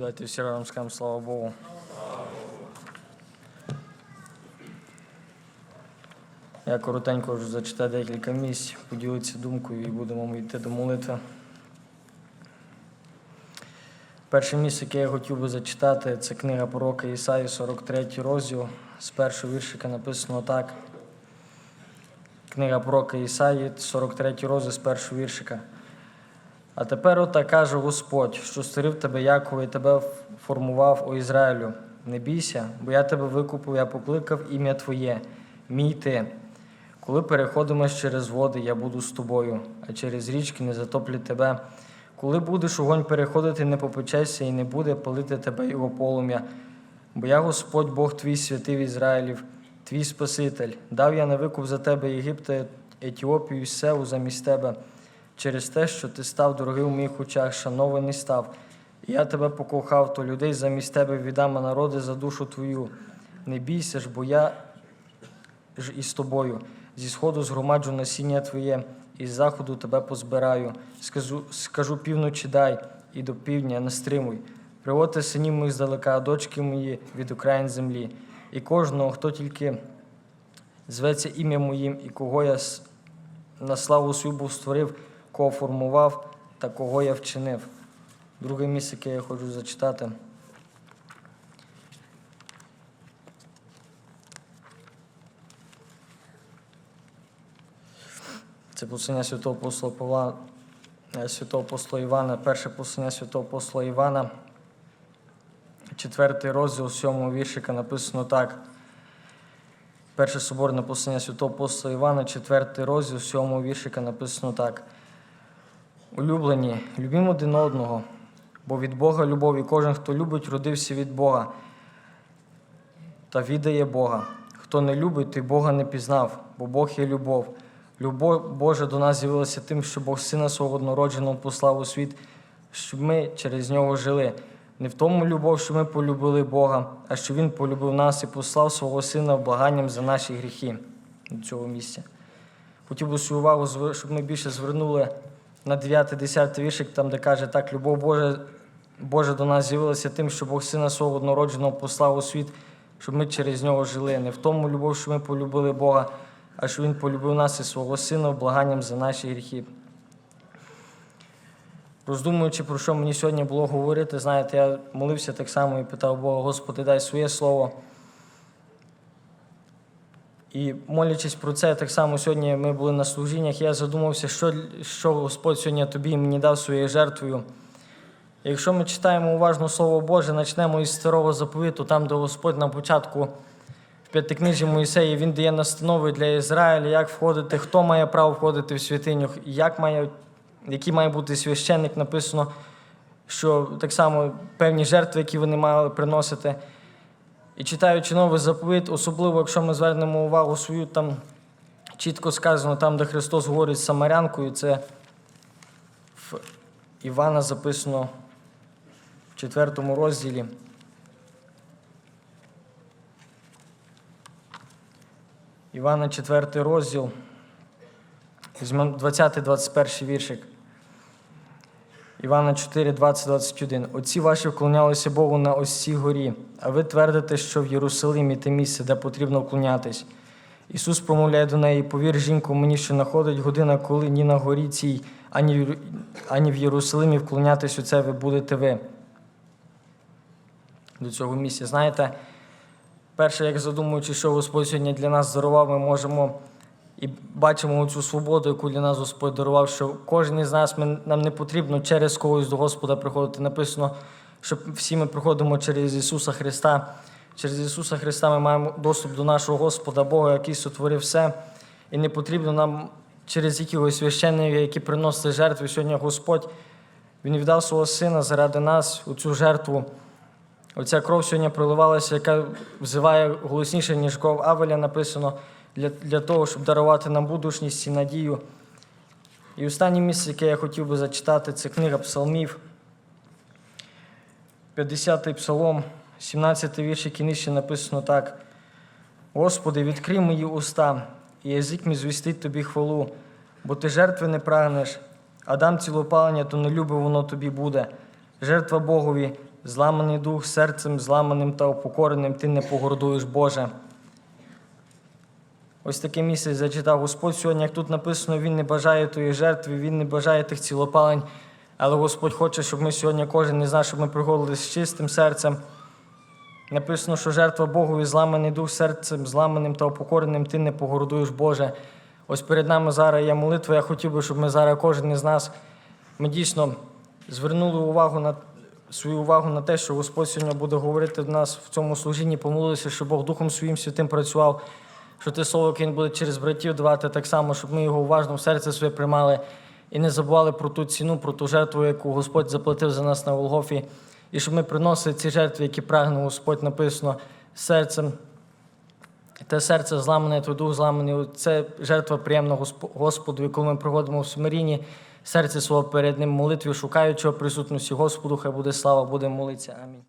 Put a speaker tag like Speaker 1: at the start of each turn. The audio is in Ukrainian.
Speaker 1: Давайте всі разом скажемо слава Богу. Я коротенько вже зачитаю декілька місць, поділитися думкою і будемо йти до молитви. Перше місце, яке я хотів би зачитати, це книга пророка Ісаї, 43 розділ. З першого віршика написано так. Книга пророка Ісаї, 43 розділ з першого віршика. А тепер ота каже Господь, що створив тебе Якова і тебе формував о Ізраїлю. Не бійся, бо я тебе викупив, я покликав ім'я Твоє, мій ти. Коли переходимеш через води, я буду з тобою, а через річки не затоплять тебе. Коли будеш огонь переходити, не попечешся і не буде палити тебе його полум'я. Бо я Господь Бог твій святий в Ізраїлів, твій Спаситель. Дав я на викуп за тебе Єгипта, Етіопію і Севу замість тебе, через те, що ти став дорогий у моїх очах, шанований став. Я тебе покохав, то людей замість тебе віддам, народи за душу твою. Не бійся ж, бо я ж із тобою. Зі сходу згромаджу насіння твоє, і з заходу тебе позбираю. Скажу, скажу півночі дай, і до півдня не стримуй. Приводьте синів моїх здалека, дочки мої від окраїн землі. І кожного, хто тільки зветься ім'я моїм, і кого я на славу свою був створив, кого формував та кого я вчинив. Друге місце, яке я хочу зачитати. Це послання святого апостола Павла, е, святого апостола Івана, перше послання святого апостола Івана, четвертий розділ сьомого віршика написано так. Перше соборне послання святого апостола Івана, четвертий розділ сьомого віршика написано так. Улюблені, любімо один одного, бо від Бога любов, і кожен, хто любить, родився від Бога та віддає Бога. Хто не любить, той Бога не пізнав, бо Бог є любов. Любов Божа до нас з'явилася тим, що Бог Сина свого однородженого послав у світ, щоб ми через нього жили. Не в тому любов, що ми полюбили Бога, а що Він полюбив нас і послав свого Сина благанням за наші гріхи до цього місця. Хотів би свою увагу, щоб ми більше звернули на 9-10 віршик, там, де каже, так, любов Божа, Божа до нас з'явилася тим, що Бог Сина свого однородженого послав у світ, щоб ми через нього жили. Не в тому любов, що ми полюбили Бога, а що Він полюбив нас і свого Сина благанням за наші гріхи. Роздумуючи, про що мені сьогодні було говорити, знаєте, я молився так само і питав Бога, Господи, дай своє слово. І молячись про це, так само сьогодні ми були на служіннях, я задумався, що, що Господь сьогодні тобі мені дав своєю жертвою. Якщо ми читаємо уважно Слово Боже, почнемо із старого заповіту, там, де Господь на початку в п'ятикнижі Моїсеї він дає настанови для Ізраїля, як входити, хто має право входити в святиню, як має, який має бути священник, написано, що так само певні жертви, які вони мали приносити. І читаючи новий заповіт, особливо якщо ми звернемо увагу свою, там чітко сказано, там, де Христос говорить з Самарянкою, це в Івана записано в четвертому розділі. Івана 4 розділ, візьмемо 20-21 віршик. Івана 4, 20, 21. Отці ваші вклонялися Богу на ось цій горі, а ви твердите, що в Єрусалимі те місце, де потрібно вклонятись. Ісус промовляє до неї, повір, жінку, мені що находить година, коли ні на горі цій, ані, в ані в Єрусалимі вклонятись у це ви будете ви. До цього місця. Знаєте, перше, як задумуючи, що Господь сьогодні для нас дарував, ми можемо і бачимо цю свободу, яку для нас Господь дарував, що кожен із нас ми, нам не потрібно через когось до Господа приходити. Написано, що всі ми приходимо через Ісуса Христа. Через Ісуса Христа ми маємо доступ до нашого Господа, Бога, який сотворив все. І не потрібно нам через якихось священників, які приносили жертви. Сьогодні Господь Він віддав свого Сина заради нас у цю жертву. Оця кров сьогодні проливалася, яка взиває голосніше, ніж кров Авеля написано, для, для того, щоб дарувати нам будучність і надію. І останнє місце, яке я хотів би зачитати, це книга Псалмів, 50-й псалом, 17-й вірш, який написано так. Господи, відкрий мої уста, і язик мій звістить тобі хвалу, бо ти жертви не прагнеш, а дам цілопалення, то не любе воно тобі буде. Жертва Богові зламаний дух, серцем зламаним та упокореним ти не погордуєш, Боже. Ось таке місце зачитав Господь сьогодні, як тут написано, Він не бажає тої жертви, Він не бажає тих цілопалень, але Господь хоче, щоб ми сьогодні кожен із нас, щоб ми приходили з чистим серцем. Написано, що жертва Богові зламаний дух серцем, зламаним та упокореним, ти не погордуєш, Боже. Ось перед нами зараз є молитва. Я хотів би, щоб ми зараз кожен із нас ми дійсно звернули увагу на свою увагу на те, що Господь сьогодні буде говорити до нас в цьому служінні, помолилися, щоб Бог Духом Своїм Святим працював, що слово, яке Він буде через братів давати, так само, щоб ми його уважно в серце своє приймали і не забували про ту ціну, про ту жертву, яку Господь заплатив за нас на Голгофі, і щоб ми приносили ці жертви, які прагне Господь написано серцем. Те серце зламане, той дух зламаний. Це жертва приємна Господу, яку ми проводимо в смирінні, серце свого перед Ним молитві, шукаючи його присутності Господу, хай буде слава, буде молитися. Амінь.